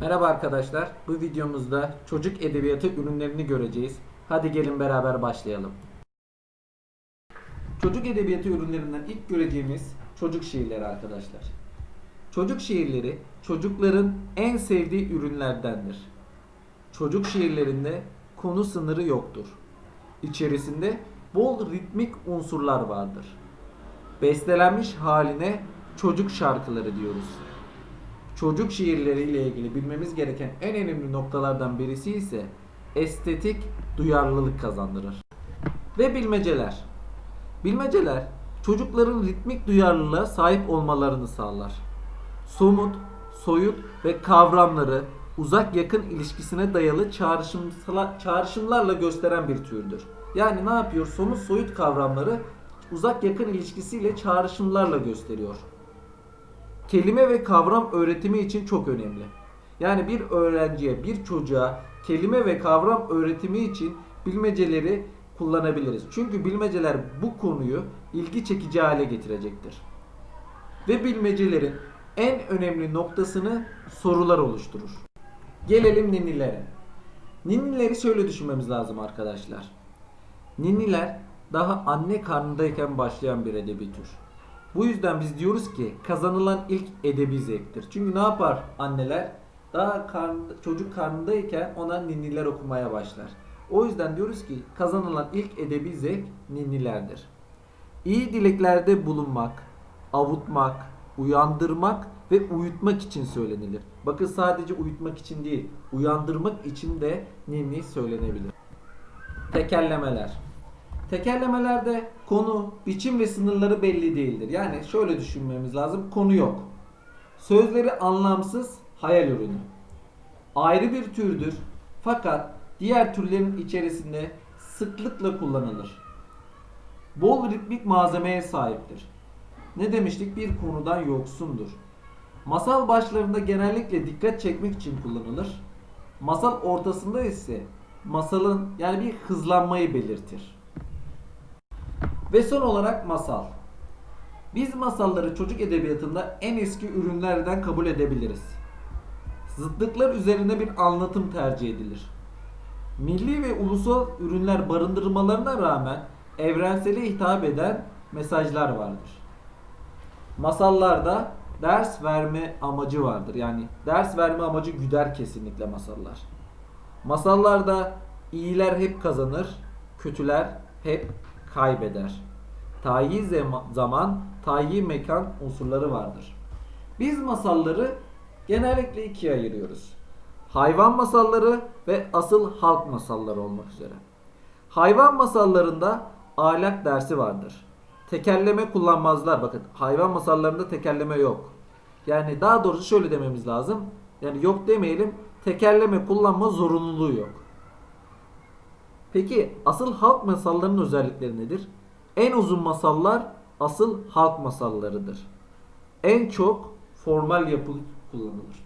Merhaba arkadaşlar. Bu videomuzda çocuk edebiyatı ürünlerini göreceğiz. Hadi gelin beraber başlayalım. Çocuk edebiyatı ürünlerinden ilk göreceğimiz çocuk şiirleri arkadaşlar. Çocuk şiirleri çocukların en sevdiği ürünlerdendir. Çocuk şiirlerinde konu sınırı yoktur. İçerisinde bol ritmik unsurlar vardır. Bestelenmiş haline çocuk şarkıları diyoruz. Çocuk şiirleriyle ilgili bilmemiz gereken en önemli noktalardan birisi ise estetik duyarlılık kazandırır. Ve bilmeceler. Bilmeceler çocukların ritmik duyarlılığa sahip olmalarını sağlar. Somut, soyut ve kavramları uzak yakın ilişkisine dayalı çağrışımlarla gösteren bir türdür. Yani ne yapıyor? Somut soyut kavramları uzak yakın ilişkisiyle çağrışımlarla gösteriyor kelime ve kavram öğretimi için çok önemli. Yani bir öğrenciye, bir çocuğa kelime ve kavram öğretimi için bilmeceleri kullanabiliriz. Çünkü bilmeceler bu konuyu ilgi çekici hale getirecektir. Ve bilmecelerin en önemli noktasını sorular oluşturur. Gelelim ninnilere. Ninnileri şöyle düşünmemiz lazım arkadaşlar. Ninniler daha anne karnındayken başlayan bir edebi tür. Bu yüzden biz diyoruz ki kazanılan ilk edebi zevktir. Çünkü ne yapar anneler? Daha karn, çocuk karnındayken ona ninniler okumaya başlar. O yüzden diyoruz ki kazanılan ilk edebi zevk ninnilerdir. İyi dileklerde bulunmak, avutmak, uyandırmak ve uyutmak için söylenilir. Bakın sadece uyutmak için değil, uyandırmak için de ninni söylenebilir. Tekerlemeler. Tekerlemelerde konu, biçim ve sınırları belli değildir. Yani şöyle düşünmemiz lazım. Konu yok. Sözleri anlamsız, hayal ürünü. Ayrı bir türdür. Fakat diğer türlerin içerisinde sıklıkla kullanılır. Bol ritmik malzemeye sahiptir. Ne demiştik? Bir konudan yoksundur. Masal başlarında genellikle dikkat çekmek için kullanılır. Masal ortasında ise masalın yani bir hızlanmayı belirtir. Ve son olarak masal. Biz masalları çocuk edebiyatında en eski ürünlerden kabul edebiliriz. Zıtlıklar üzerine bir anlatım tercih edilir. Milli ve ulusal ürünler barındırmalarına rağmen evrensele hitap eden mesajlar vardır. Masallarda ders verme amacı vardır. Yani ders verme amacı güder kesinlikle masallar. Masallarda iyiler hep kazanır, kötüler hep kaybeder. Tayyi zaman, tayyi mekan unsurları vardır. Biz masalları genellikle ikiye ayırıyoruz. Hayvan masalları ve asıl halk masalları olmak üzere. Hayvan masallarında ahlak dersi vardır. Tekerleme kullanmazlar. Bakın hayvan masallarında tekerleme yok. Yani daha doğrusu şöyle dememiz lazım. Yani yok demeyelim. Tekerleme kullanma zorunluluğu yok. Peki asıl halk masallarının özellikleri nedir? En uzun masallar asıl halk masallarıdır. En çok formal yapı kullanılır.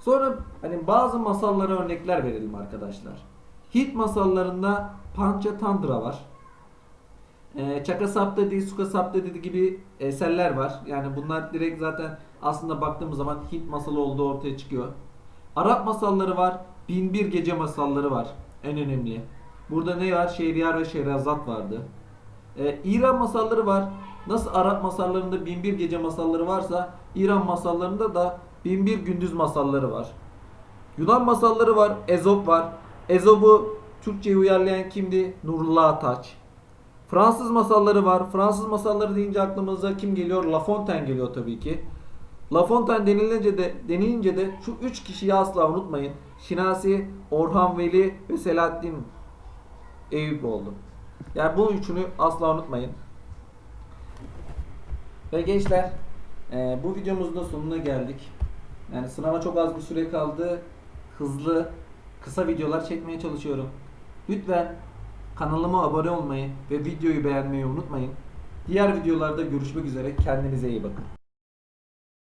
Sonra hani bazı masallara örnekler verelim arkadaşlar. Hit masallarında Panchatantra var. Ee, Çaka Saptadi, Suka Saptadi gibi eserler var. Yani bunlar direkt zaten aslında baktığımız zaman Hint masalı olduğu ortaya çıkıyor. Arap masalları var. Binbir Gece masalları var. En önemli. Burada ne var? Şehriyar ve Şehrazat vardı. Ee, İran masalları var. Nasıl Arap masallarında Binbir Gece masalları varsa İran masallarında da Binbir Gündüz masalları var. Yunan masalları var. Ezop var. Ezop'u Türkçe'ye uyarlayan kimdi? Nurullah Ataç. Fransız masalları var. Fransız masalları deyince aklımıza kim geliyor? La Fontaine geliyor tabii ki. La Fontaine denilince de denilince de şu üç kişiyi asla unutmayın. Şinasi, Orhan Veli ve Selahattin Eyüp. Yani bu üçünü asla unutmayın. Ve gençler e, bu videomuzun da sonuna geldik. Yani sınava çok az bir süre kaldı. Hızlı, kısa videolar çekmeye çalışıyorum. Lütfen kanalıma abone olmayı ve videoyu beğenmeyi unutmayın. Diğer videolarda görüşmek üzere. Kendinize iyi bakın.